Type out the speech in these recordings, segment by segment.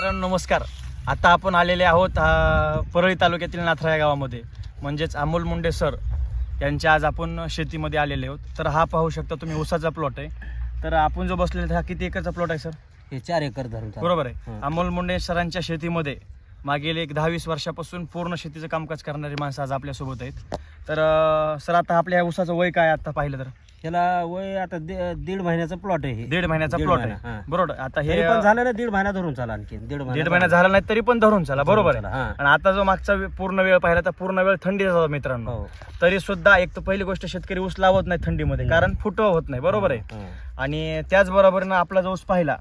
मित्रांनो नमस्कार. आता आपण आलेले आहोत परळी तालुक्यातील नाथरा या गावामध्ये. म्हणजेच अमोल मुंडे सर यांच्या आज आपण शेतीमध्ये आलेले आहोत. तर हा पाहू शकता तुम्ही ऊसाचा प्लॉट आहे. तर आपण जो बसलेला हा किती एकरचा प्लॉट आहे सर? हे चार एकर धरून. बरोबर आहे. हं. अमोल मुंडे सरांच्या शेतीमध्ये मागील एक दहा वीस वर्षापासून पूर्ण शेतीचं कामकाज करणारी माणसं आज आपल्यासोबत आहेत. तर सर आता आपल्या ऊसाचं वय काय आता पाहिलं तर? त्याला वय आता दि- दीड महिन्याचं प्लॉट आहे हे. दीड महिन्याचा दीड प्लॉट महिना, आहे हां. बरोबर. आता हे तरी पण झालं ना दीड महिना धरून चाला आणखी दीड दीड महिना झाला नाही तरी पण धरून चला. बरोबर आहे. हां. आणि आता जो मागचा वे- पूर्ण वेळ पाहिला तर पूर्ण वेळ थंडीचा होता मित्रांनो. हो. तरी सुद्धा एक तर पहिली गोष्ट शेतकरी ऊस लावत नाही थंडीमध्ये कारण फुटवा होत नाही. बरोबर आहे. हं. आणि त्याचबरोबरीनं आपला जो ऊस पाहिला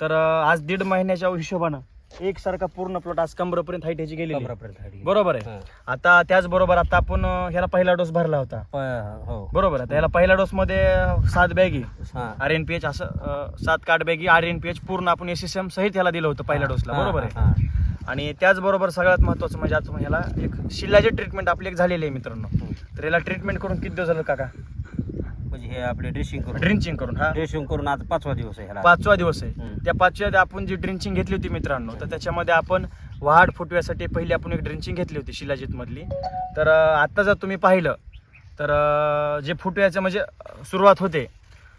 तर अं, आज दीड महिन्याच्या हिशोबानं एकसारखा पूर्ण प्लॉट आज कमरपर्यंत हाईट ह्याची गेली कमरापर्यंत हाडी. बरोबर आहे. हं. आता त्याचबरोबर आता आपण अं, ह्याला पहिला डोस भरला होता. प- हो. बरोबर आहे. ह्याला पहिल्या डोस मध्ये अं, सात बॅगी. हां. आर एन पी एच असं अं, सात काठ बॅगी. आर एन पी एच पूर्ण आपण एस एम सहित ह्याला दिलं होतं पहिल्या डोसला हां, बरोबर आहे. हां, हां. आणि त्याचबरोबर सगळ्यात महत्वाचं म्हणजे आता ह्याला एक शिलाची ट्रीटमेंट आपली एक झालेली आहे मित्रांनो. तर याला ट्रीटमेंट करून किती दिवस झालं काका? म्हणजे हे आपले ड्रेसिंग करून. ड्रिंचिंग करून हा. ड्रेसिंग करून आता पाचवा दिवस आहे ह्याला. पाचवा दिवस आहे. हम्म. त्या पाचव्या आपण जी ड्रिंचिंग घेतली होती मित्रांनो तर त्याच्यामध्ये आपण वाढ फुटव्यासाठी पहिली आपण एक ड्रिंचिंग घेतली होती शिलाजीत मधली तर अं, आता जर तुम्ही पाहिलं तर अं, जे फुटव्याचं म्हणजे अं, सुरुवात होते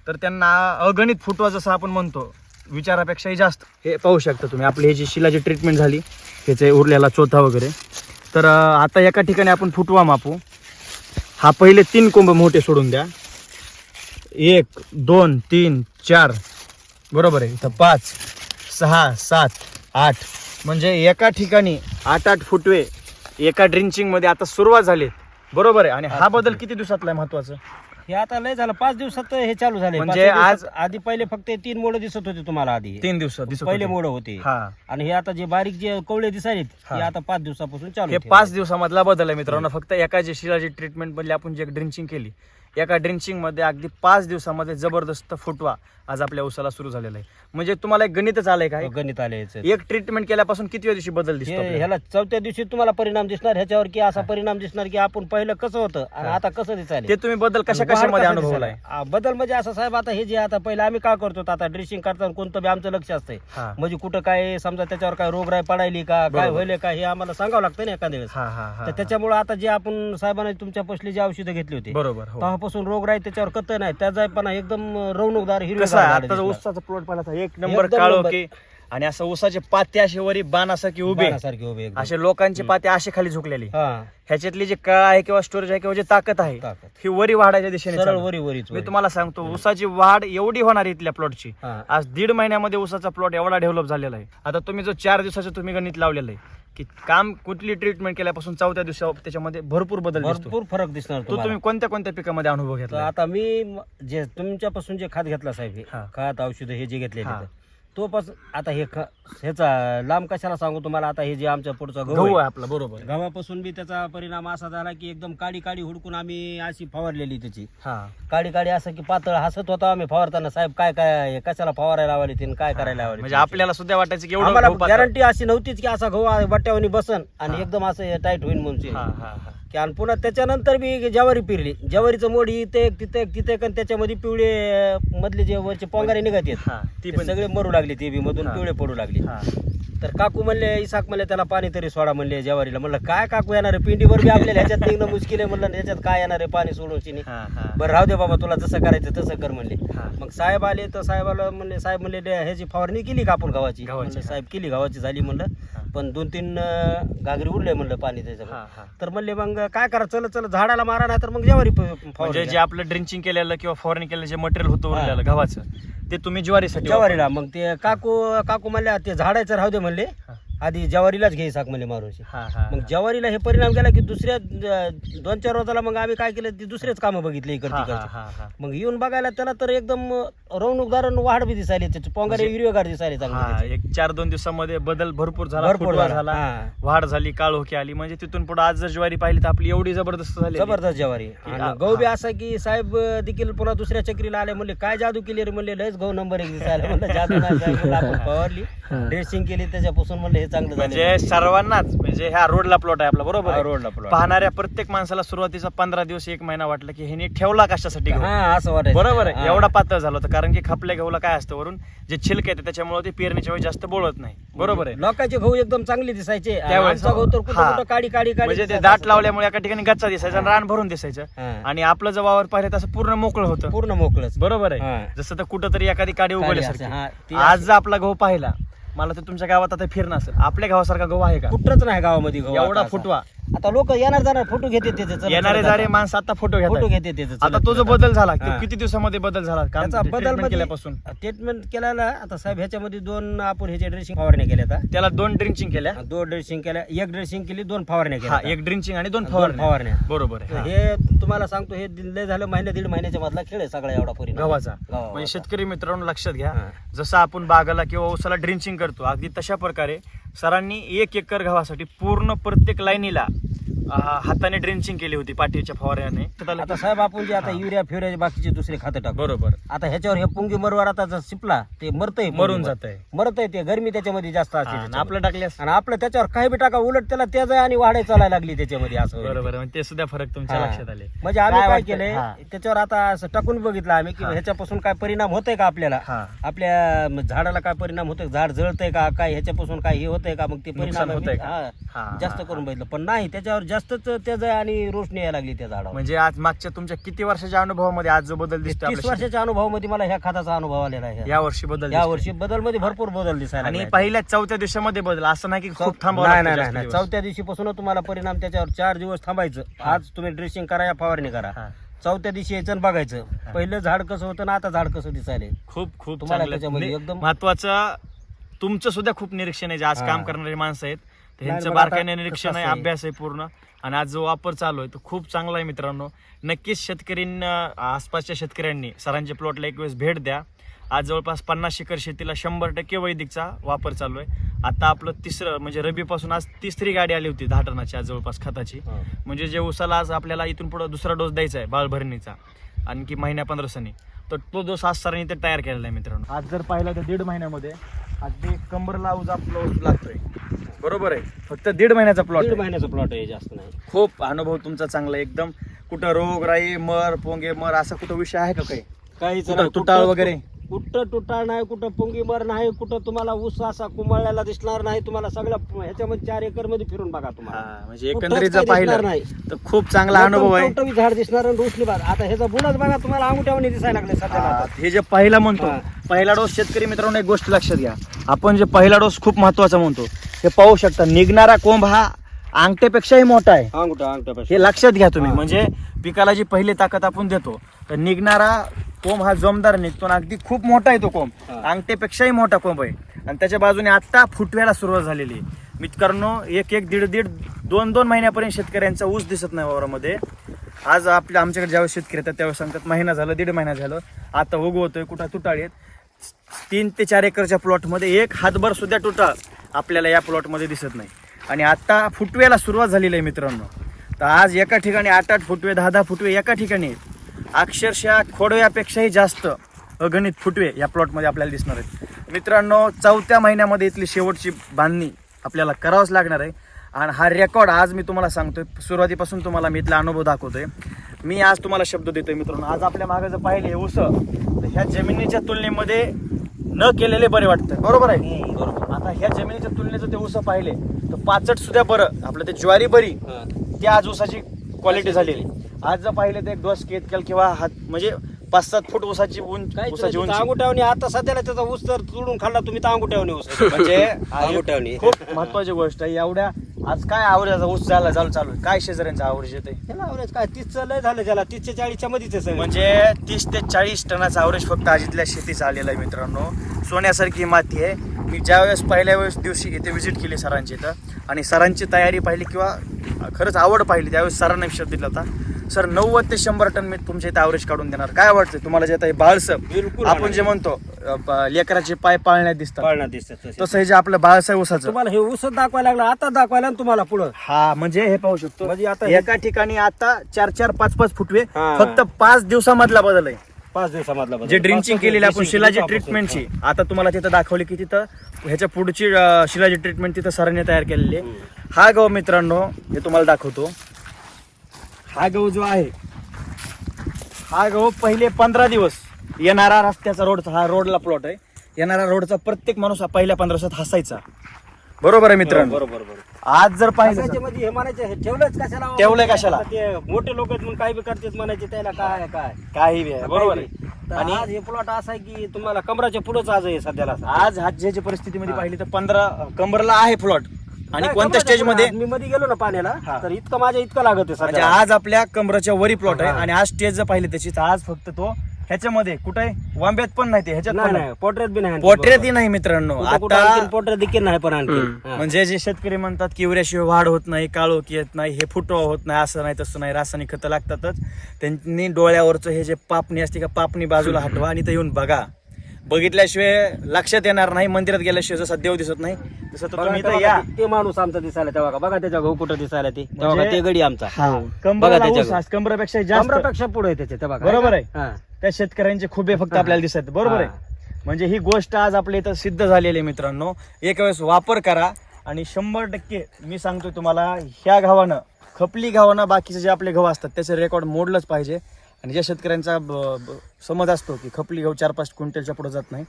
तर त्यांना अगणित फुटवा जसं आपण म्हणतो विचारापेक्षाही जास्त. हे पाहू शकता तुम्ही आपली ही जी शिलाची ट्रीटमेंट झाली ह्याचे उरलेला चोथा वगैरे. तर अं, आता एका ठिकाणी आपण फुटवा मापू. हा पहिले तीन कोंब मोठे सोडून द्या. एक दोन तीन चार. बरोबर आहे. इथं पाच सहा सात आठ. म्हणजे एका ठिकाणी आठ आठ फुटवे एका ड्रिंचिंगमध्ये आता सुरुवात झाली. बरोबर आहे. आणि हा बदल किती दिवसातला आहे महत्वाचं? हे आता लय झालं. पाच दिवसात हे चालू झाले. म्हणजे आज- आधी पहिले फक्त हे तीन मोड दिसत होते तुम्हाला आधी. तीन दिवसात दिसत पहिले. मोड होते. हा. आणि हे आता जे बारीक जे कवळे दिसायलेत हा. आता पाच दिवसापासून चालू हे. पाच दिवसामधला बदल आहे मित्रांनो. फक्त एका जे शिलाची ट्रीटमेंट मधली आपण जे ड्रिंचिंग केली एका ड्रिंचिंगमध्ये अगदी पाच दिवसामध्ये जबरदस्त फुटवा आज आपल्या उसाला सुरू झालेला आहे. म्हणजे तुम्हाला एक गणितच आलंय का? गणित आले याचं. एक ट्रीटमेंट केल्यापासून किती दिवशी बदल दिसतो हे आपल्याला? ह्याला चौथ्या दिवशी तुम्हाला परिणाम दिसणार ह्याच्यावर की असा परिणाम दिसणार की आपण पहिलं कसं होतं आणि. आता कसं दिसायला ते तुम्ही बदल कशा कशामध्ये अनुभवलाय? बदल म्हणजे असं साहेब आता हे जे आता पहिलं आम्ही काय करतो आता ड्रेसिंग करताना कोणतं बी आमचं लक्ष असतंय. हा. म्हणजे कुठं काय समजा त्याच्यावर काय रोगराई पडायली का काय बरोबर. होईल का हे आम्हाला सांगावं लागतं ना एखाद्या वेळेस. हा हा हा तर त्याच्यामुळे आता जे आपण साहेबांना तुमच्या पसली जे औषधं घेतली होती बरोबर हो. तेव्हापासून रोगराई त्याच्यावर कत नाही त्याचा पण एकदम रवणूकदार कसं आहे हिरवी ऊसाचा प्लॉट पाहिला एक नंबर एकदम काळो नंबर. की आणि असं ऊसाचे पाते असे वरी बाणासारखे उभे सारखी उभी एकदम. असे लोकांचे पाते असे खाली झुकलेले हा ह्याच्यातली जी कळा आहे किंवा स्टोरेज आहे किंवा जी ताकद आहे ताकद. ही वरी वाढायच्या दिशेने सरळ चालू. वरी वरीच मी वरी. तुम्हाला सांगतो ऊसाची वाढ एवढी होणार आहे इथल्या प्लॉटची हा. आज दीड महिन्यामध्ये ऊसाचा प्लॉट एवढा डेव्हलप झालेला आहे आता तुम्ही जो चार दिवसाचं तुम्ही गणित लावलेलं आहे की काम कुठली ट्रीटमेंट केल्यापासून चौथ्या दिवसा त्याच्यामध्ये भरपूर बदल भरपूर फरक दिसणार तो तुम्हाला तुम्ही कोणत्या कोणत्या पिकामध्ये अनुभव तर घेतला आता मी म- जे तुमच्यापासून जे खात घेतला साहेब हे हा. खत औषध हे जे घेतले हा. तो पासून आता हे ख- ह्याचा लांब कशाला सांगू तुम्हाला? आता हे जे आमच्या पुढचा गहू गहू आहे, आहे आपला बरोबर. गव्हापासून बी त्याचा परिणाम असा झाला की एकदम काडी काडी हुडकून आम्ही अशी फवारलेली त्याची. हा. काडी काडी असं की पातळ हसत होता आम्ही फवारताना. साहेब काय काय हे कशाला फवारायला लावले ते काय करायला लावले म्हणजे आपल्याला सुद्धा वाटायचं की एवढं आम्हाला गहू पातळ. गॅरंटी अशी नव्हतीच की असा गहू बट्ट्यावनी बसन आणि. एकदम असं टाईट होईल म्हणून हा हा हा. की आणि पुन्हा त्याच्यानंतर बी ज्वारी पिरली. ज्वारीचं मोड इथे एक तिथे एक तिथे एक आणि त्याच्यामध्ये पिवळे मधले जे वरचे पोंगारे निघत येत हा ती पण सगळे मरू लागले ते बी मधून. पिवळे पडू लागले. तर काकू म्हणले इसाक म्हणले त्याला पाणी तरी सोडा म्हणले ज्वारीला. म्हणलं काय काकू येणार आहे? पिंडीवर बी आपल्याला ह्याच्यात निघणं मुश्किल आहे. म्हणलं ह्याच्यात काय येणार आहे पाणी सोडून बरं राहू दे बाबा तुला जसं करायचं तसं कर म्हणले. मग साहेब आले तर साहेबाला म्हणले साहेब म्हणले "डे- ह्याची फवारणी केली का आपण हा. साहेब केली गव्हाची झाली. म्हणलं. पण दोन तीन अं, घागरी उरले म्हणलं पाणी हा तर म्हणले मग काय करा चल चल झाडाला मारा नाही तर मग ज्वारी म्हणजे फवारणी जे आपलं ड्रिंचिंग केलेलं किंवा फवारणी केलेलं जे मटेरियल होतं गव्हाचं ते तुम्ही ज्वारीसाठी ज्वारीला मग ते काकू काकू म्हणले ते झाडायचं राहू दे म्हणले. हा. आधी ज्वारीलाच घे साक म्हणले मारूनशी हा हा मग ज्वारीला हे परिणाम केला की दुसऱ्या दोन चार रोजाला मग आम्ही काय केलं ते दुसरेच कामं बघितले हा, इकडचे हा, हा, हा. मग येऊन बघायला त्याला तर एकदम रवणूकदार वाढ बी दिसायली त्याचे पोंगारे म्हणजे- हिरवेगार दिसायले हा, चांगले एक चार दोन दिवसामध्ये बदल भरपूर झाला भरपूर फुटवा झाला. झाला हा. वाढ झाली काळोखी आली म्हणजे तिथून पुढे आज जर ज्वारी पाहिली तर आपली एवढी जबरदस्त झाली जबरदस्त ज्वारी. आणि गहू बी. असा की साहेब देखील पुन्हा दुसऱ्या चक्रीला आले म्हणले काय जादू केली रे? म्हणले लयच गहू नंबर एक दिसायला. म्हणलं जादू नाही साहेब. म्हणलं आपण फवारली ड्रेसिंग केली त्याच्यापासून. म्हणलं हे हे चांगलं झालं म्हणजे सर्वांनाच म्हणजे ह्या रोडला प्लॉट आहे आपला बरोबर आहे? रोडला plot. पाहणाऱ्या प्रत्येक माणसाला सुरुवातीचा पंधरा दिवस एक महिना वाटलं की ह्याने ठेवला कशासाठी गहू? हा असं वाटायचं बरोबर आहे हा. एवढा पातळ झाला होता कारण की खपल्या गहूला काय असतं वरून जे छिलक येते त्याच्यामुळे ते पेरणीच्या वेळी जास्त बोळत नाही बरोबर आहे लोकांचे गहू एकदम चांगले दिसायचे त्यावेळेस आमचा गहू तर कुठं हा. कुठं म्हणजे ते दिसायचा दाट. लावल्यामुळे एका ठिकाणी गच्चा दिसायचा आणि रान भरून दिसायचं हा. आणि आपलं जर वावर पाहिलं तसं पूर्ण मोकळं होतं पूर्ण मोकळच बरोबर आहे हा. जसं तर कुठं तरी एखादी काडी असं, हा, ती आज जर आपला गहू पाहिला मला तर तुमच्या गावात आता फिरणं असेल. आपल्या गावासारखा गहू आहे का? कुठंच नाही गावामध्ये गहू एवढा आता असा. फुटवा. आता लोक येणार जाणार फोटो घेते त्याचे येणारे जारे चला. माणसं आता फोटो फोटो घेते त्याचे आता तो जो बदल झाला तो. किती दिवसामध्ये बदल झाला? त्याचा बदलमध्ये केल्यापासून. ट्रीटमेंट केल्याला आता साहेब ह्याच्यामध्ये दोन आपण ह्याच्या ड्रेसिंग फवारण्या केल्या आता. त्याला दोन ड्रिंचिंग केल्या? दोन ड्रेसिंग केल्या एक ड्रेसिंग केली दोन फवारण्या केल्या एक ड्रिंचिंग आणि दोन फवारण्या. बरोबर हा. तुम्हाला सांगतो हे लय झालं महिन्या दीड महिन्याच्या मधला खेळ आहे सगळा एवढा परिणाम गव्हाचा. म्हणजे शेतकरी मित्रांनो लक्षात घ्या. जसं आपण बागाला किंवा ऊसाला ड्रिंचिंग करतो अगदी तशा प्रकारे सरांनी एक एकर गव्हासाठी पूर्ण प्रत्येक लाईनीला हाताने ड्रिंचिंग केली होती पाठीच्या फवाऱ्याने आता साहेब आपण जे आता युरिया फ्युरिया बाकीचे दुसरे खातं टाकतो बरोबर आता ह्याच्यावर हे पुंगी मरवर आता जर शिपला ते मरतय मरून जातंय. मरतय ते गरमी त्याच्यामध्ये जास्त असते. आपलं टाकल्यास आणि आपलं त्याच्यावर काही बी टाका उलट त्याला आहे आणि वाढायला चालायला लागली त्याच्यामध्ये असं. बरोबर ते सुद्धा फरक तुमच्या. लक्षात आले म्हणजे आम्ही काय? केलंय. त्याच्यावर आता असं टाकून बघितलं आम्ही की. ह्याच्यापासून काय परिणाम होतोय का आपल्याला. आपल्या झाडाला काय परिणाम होतोय झाड जळतंय का काय ह्याच्यापासून काय हे होतंय का मग ते परिणाम होतंय जास्त करून. बघितलं पण नाही त्याच्यावर जास्तच तेज आहे आणि रोशनी यायला लागली त्या झाडावर म्हणजे आज मागच्या तुमच्या किती वर्षाच्या अनुभवामध्ये आज जो बदल दिसतो तीस वर्षाच्या अनुभवामध्ये मला ह्या खाताचा अनुभव आलेला आहे या वर्षी बदल या दिसतोय. वर्षी बदलमध्ये भरपूर बदल दिसायला आणि. पहिल्या चौथ्या दिवसामध्ये बदल असं नाही की खूप थांबावं नाही लागतं नाही जास्त नाही दिवस. चौथ्या दिवशी पासून तुम्हाला परिणाम त्याच्यावर चार दिवस थांबायचं आज तुम्ही ड्रेसिंग करा या फवारणी करा हा. चौथ्या दिवशी यायचं आणि बघायचं पहिलं झाड कसं होतं ना आता झाड कसं दिसायले खूप खूप तुम्हाला. त्याच्यामध्ये एकदम- महत्वाचं तुमचं सुद्धा खूप निरीक्षण आहे जे आज हा. काम करणारी माणसं आहेत नाही, त्यांचं बारकाईने निरीक्षण आहे. अभ्यास आहे पूर्ण. आणि आज जो वापर चालू आहे तो खूप चांगला आहे मित्रांनो. नक्कीच शेतकरींना आसपासच्या शेतकऱ्यांनी सरांच्या प्लॉटला एक वेळेस भेट द्या. आज जवळपास पन्नास एकर शेतीला शंभर टक्के वैदिकचा वापर चालू आहे. आता आपलं तिसरं म्हणजे रबीपासून आज तिसरी गाडी आली होती दहा टनाची आज जवळपास खताची. म्हणजे जे उसाला आज आपल्याला इथून पुढे दुसरा डोस द्यायचा आहे बाळभरणीचा आणखी महिन्या पंधरा सनी. तर तो डोस आज सरांनी ते तयार केलेला आहे मित्रांनो. आज जर पाहिला तर दीड महिन्यामध्ये अगदी कंबरला उजा आपला लागतोय. बरोबर आहे फक्त दीड महिन्याचा प्लॉट दीड महिन्याचा प्लॉट आहे जास्त नाही खूप अनुभव तुमचा चांगला आहे. एकदम कुठं रोग राई मर पोंगे मर असा कुठं विषय आहे का काही काहीच कुठं नाही. तुटाळ कुठं- वगैरे? कुठं तुटाळ नाही कुठं पुंगी मर नाही कुठं तुम्हाला ऊस असा कुमळल्याला दिसणार नाही तुम्हाला सगळ्या ह्याच्यामध्ये चार एकरमध्ये फिरून बघा तुम्हाला हा, म्हणजे कुठंच एकंदरीत जर काही दिसणार पाहिलं नाही. तर खूप चांगला अनुभव आहे झाड दिसणार आणि रोशनी बाग आता ह्याचा बुडाच बघा तुम्हाला अंगठ्यावर दिसायला लागले सध्या हा, आता. हे जे पहिला म्हणतो हा. पहिला डोस शेतकरी मित्रांनो एक गोष्ट लक्षात घ्या आपण जे पहिला डोस खूप महत्त्वाचा म्हणतो हे पाहू शकता निघणारा कोंब हा अंगठ्यापेक्षाही मोठा आहे. अंगठा अंगठ्यापाशी हे लक्षात घ्या तुम्ही. हा. म्हणजे पिकाला जी पहिली ताकद आपण देतो तर निघणारा कोंब हा जोमदार निघतो आणि अगदी खूप मोठा आहे तो कोंब. हा. अंगठ्यापेक्षाही मोठा कोंब आहे. आणि त्याच्या बाजूने आता फुटव्याला सुरुवात झालेली आहे. मित्रांनो एक एक दीड दीड दोन दोन महिन्यापर्यंत शेतकऱ्यांचा ऊस दिसत नाही वावरामध्ये. आज आपल्या आमच्याकडे ज्यावेळेस शेतकरी येतात त्यावेळेस सांगतात महिना झालं दीड महिना झालं. आता उगवतोय कुठं? तुटाळ आहेत. तीन ते चार एकरच्या प्लॉटमध्ये एक हातभर सुद्धा टोटा आपल्याला या प्लॉटमध्ये दिसत नाही. आणि आत्ता फुटव्याला सुरुवात झालेली आहे मित्रांनो. तर आज एका ठिकाणी आठ आठ फुटवे दहा दहा फुटवे एका ठिकाणी अक्षरशः खोडव्यापेक्षाही जास्त अगणित फुटवे या प्लॉटमध्ये आपल्याला दिसणार आहेत. मित्रांनो चौथ्या महिन्यामध्ये इथली शेवटची बांधणी आपल्याला करावंच लागणार आहे. आणि हा रेकॉर्ड आज मी तुम्हाला सांगतोय. सुरुवातीपासून तुम्हाला मी इथला अनुभव दाखवतोय. मी आज तुम्हाला शब्द देतोय मित्रांनो. आज आपल्या मागे जर पाहिले उसं ह्या जमिनीच्या तुलनेमध्ये न केलेले बरे वाटतं. बरोबर आहे? बरोबर. आता ह्या जमिनीच्या तुलनेचं ते ऊस पाहिले तर पाचट सुद्धा बरं. आपलं ते ज्वारी बरी हा. ती आज ऊसाची क्वालिटी झालेली. आज जर पाहिलं तर एक डोस केतकल किंवा हात म्हणजे पाच सात फूट ऊसाची उंच उंची. अंगुठ्यावणी आता सध्याला त्याचा ऊस जर तुडून खाल्ला तुम्ही तर अंगुठ्यावणी ऊस म्हणजे अंगुठ्यावणी खूप महत्वाची गोष्ट आहे. एवढ्या आज काय आवरेचा ऊस झाला चालू चालू आहे. काय शेजाऱ्यांचा आवरेज येते त्याला average काय? तीसचं लय झालं त्याला तीसच्या चाळीसच्या मध्येच आहे सगळं. म्हणजे तीस ते चाळीस टनाचा आवरेज फक्त आज इथल्या शेतीचा आलेला आहे मित्रांनो. सोन्यासारखी माती आहे. मी ज्या वेळेस पहिल्या वेळेस दिवशी इथे व्हिजिट केली सरांची इथं आणि सरांची तयारी पाहिली किंवा खरंच आवड पाहिली त्यावेळेस सरांना विषय दिला होता. सर नव्वद ते शंभर टन मी तुमच्या इथे आवरेज काढून देणार. काय वाटतं तुम्हाला जे आता हे बिलकुल आपण जे म्हणतो अ, लेकराचे पाय पाळण्यात दिसतात. पाळण्यात दिसतात तसे. तसं हे जे आपलं बाळसं आहे ऊसाचं तुम्हाला हे ऊस दाखवायला लागला आता दाखवायला तुम्हाला पुढं. हा म्हणजे हे पाहू शकतो. म्हणजे आता हे- एका ठिकाणी आता चार चार पाच पाच फुटवे हा. फक्त पाच दिवसामधला बदल आहे. पाच दिवसामधला बदल. जे ड्रिंचिंग पाच केलेली आपण शिलाजी केली ट्रीटमेंटची आता तुम्हाला तिथं दाखवली की तिथं ह्याच्या पुढची अं, शिलाजी ट्रीटमेंट तिथं सरांनी तयार केलेली आहे. हा गहू मित्रांनो हे तुम्हाला दाखवतो. हा गहू जो आहे हा गहू पहिले पंधरा दिवस येणारा रस्त्याचा रोडचा हा रोडला प्लॉट आहे. येणारा रोडचा प्रत्येक माणूस हा पहिल्या पंधरा दिवसात हसायचा. बरोबर आहे मित्रांनो? बरोबर बरोबर आज जर पाहिलं हसायचे म्हणजे हे म्हणायचे हे ठेवलंच कशाला? ठेवलंय कशाला? ते मोठे लोक म्हणून काय बी करतेच म्हणायचे त्याला काय काय? काही बी आहे, बरोबर आहे. आणि आज हे प्लॉट असा आहे की तुम्हाला कमराच्या पुढेच आज आहे सध्याला. आज हातच्या परिस्थितीमध्ये हा. पाहिली तर पंधरा कंबरला आहे प्लॉट आणि कोणत्या स्टेजमध्ये. मी मध्ये गेलो ना पाण्याला. हा. तर इतकं माझ्या इतकं लागत आहे म्हणजे सध्या आज आपल्या कमराच्या वरी प्लॉट आहे हा. आणि आज स्टेज जर पाहिली त्याची तर आज फक्त तो ह्याच्यामध्ये कुठे? आहे वांब्यात पण नाही ते ह्याच्यात नाही पण नाही. बी नाही पोटऱ्यातही नाही मित्रांनो. आता पोटऱ्यात देखील नाही पण आणखी हा. म्हणजे जे शेतकरी म्हणतात की युरियाशिवाय वाढ होत नाही काळोख येत नाही हे फुटवा होत नाही असं नाही तसं नाही रासायनिक खतं लागतातच. त्यांनी डोळ्यावरचं हे जे पापणी असते का पापणी बाजूला हटवा आणि इथं येऊन बघा. बघितल्याशिवाय लक्षात येणार नाही मंदिरात गेल्याशिवाय जसा देव दिसत नाही तसं तर तुम्ही इथं या. ते- माणूस आमचा दिसायला तेव्हा का? बघा त्याच्या गहू कुठं दिसायला ते. तेव्हा का म्हणजे- ते गडी आमचा. बघा त्याच्या कंबरापेक्षा जास्त. कमरापेक्षा पुढे आहे त्याच्या तेव्हा का? बरोबर आहे. हा. त्या शेतकऱ्यांचे खुबे फक्त. आपल्याला दिसत बरोबर आहे. म्हणजे ही गोष्ट आज आपल्या इथं सिद्ध झालेली आहे मित्रांनो. एक वेळेस वापर करा आणि शंभर टक्के मी सांगतो तुम्हाला ह्या घावानं खपली घावानं बाकीचे जे आपले गहू असतात त्याचे रेकॉर्ड मोडलंच पाहिजे. आणि ज्या शेतकऱ्यांचा ब- ब- समज असतो की खपली गहू चार पाच क्विंटलच्या पुढे जात नाही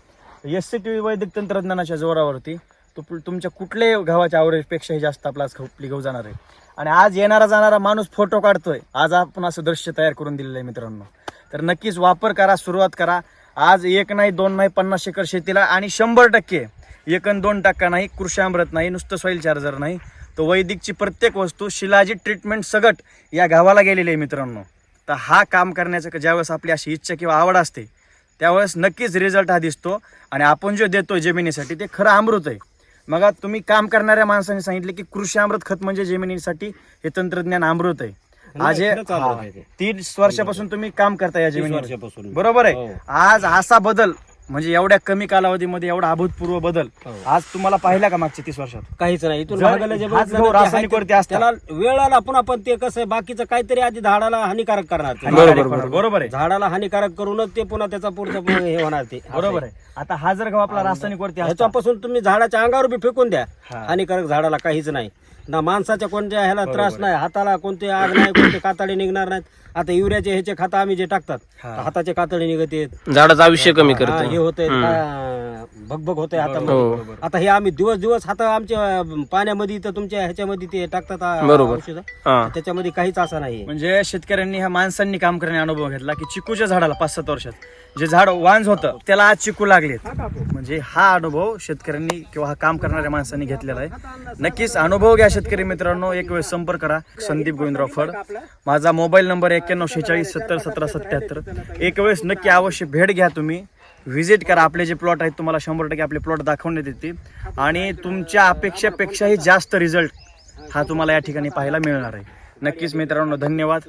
एस सी टी व्ही वैदिक तंत्रज्ञानाच्या जोरावरती तो तुमच्या कुठल्याही गव्हाच्या आवरेजपेक्षाही जास्त आपला आज खपली गहू जाणार आहे. आणि आज येणारा जाणारा माणूस फोटो काढतोय. आज आपण असं दृश्य तयार करून दिलेलं आहे मित्रांनो. तर नक्कीच वापर करा सुरुवात करा. आज एक नाही दोन नाही पन्नास एकर शेतीला आणि शंभर टक्के एक आणि दोन टक्का नाही कृषामृत नाही नुसतं सॉईल चार्जर नाही. तो वैदिकची प्रत्येक वस्तू शिलाजी ट्रीटमेंट सगट या गावाला गेलेली आहे मित्रांनो. तर हा काम करण्याचं ज्यावेळेस आपली अशी इच्छा किंवा आवड असते त्यावेळेस नक्कीच रिझल्ट हा दिसतो. आणि आपण जो देतो जमिनीसाठी ते खरं अमृत आहे. मग तुम्ही काम करणाऱ्या माणसाने सांगितले की कृषी अमृत खत म्हणजे जमिनीसाठी हे तंत्रज्ञान अमृत आहे. आज हे-. तीस वर्षापासून तुम्ही काम करता या वर्षापासून. बरोबर आहे? हो. आज असा बदल म्हणजे एवढ्या कमी कालावधीमध्ये एवढा अभूतपूर्व बदल हो. आज तुम्हाला पाहिला का मागच्या तीस वर्षात? काहीच नाही. इथून जर जे रासायनिक वरती ते- असता. त्याला वेळ आला पुन्हा पण ते कसं आहे बाकीचं काहीतरी आधी झाडाला हानिकारक करणार ते. बरोबर आहे. झाडाला हानिकारक करूनच ते पुन्हा त्याचा पुढचं मग हे होणार ते. बरोबर आहे. आता हा जर गहू आपला रासायनिक वरती असता, ह्याच्यापासून तुम्ही झाडाच्या अंगावर बी फेकून द्या. हा. हानिकारक झाडाला काहीच नाही. ना माणसाच्या कोणत्या ह्याला त्रास नाही हाताला कोणते आग नाही कोणते कातडे निघणार नाहीत. आता युरियाचे ह्याचे खाता आम्ही जे टाकतात. हाताचे कातडे निघते. झाडाचं आयुष्य कमी करतो. हे. का- भगभग होतंय हो. हातामध्ये आता हे आम्ही दिवस दिवस हात आमच्या पाण्यामध्ये तर तुमच्या ह्याच्यामध्ये ते टाकतात बरोबर. औषधं. त्याच्यामध्ये काहीच असं नाही म्हणजे शेतकऱ्यांनी ह्या माणसांनी काम करण्याचा अनुभव घेतला की चिकूच्या झाडाला पाच सात वर्षात. जे झाड वांज होतं त्याला आज चिकू लागलेत. म्हणजे हा अनुभव शेतकऱ्यांनी किंवा हा काम करणाऱ्या माणसांनी घेतलेला आहे. नक्कीच अनुभव घ्या शेतकरी मित्रांनो एक वेळ संपर्क करा. संदीप गोविंदराव फड. माझा मोबाईल नंबर एक्क्याण्णव शेहेचाळीस सत्तर सतरा सत्याहत्तर एक वेळेस नक्की अवश्य भेट घ्या तुम्ही. व्हिजिट करा. आपले जे प्लॉट आहेत तुम्हाला शंभर टक्के आपले प्लॉट दाखवण्यात येतील. आणि तुमच्या अपेक्षेपेक्षाही जास्त रिझल्ट हा तुम्हाला या ठिकाणी पाहायला मिळणार आहे. नक्कीच मित्रांनो धन्यवाद.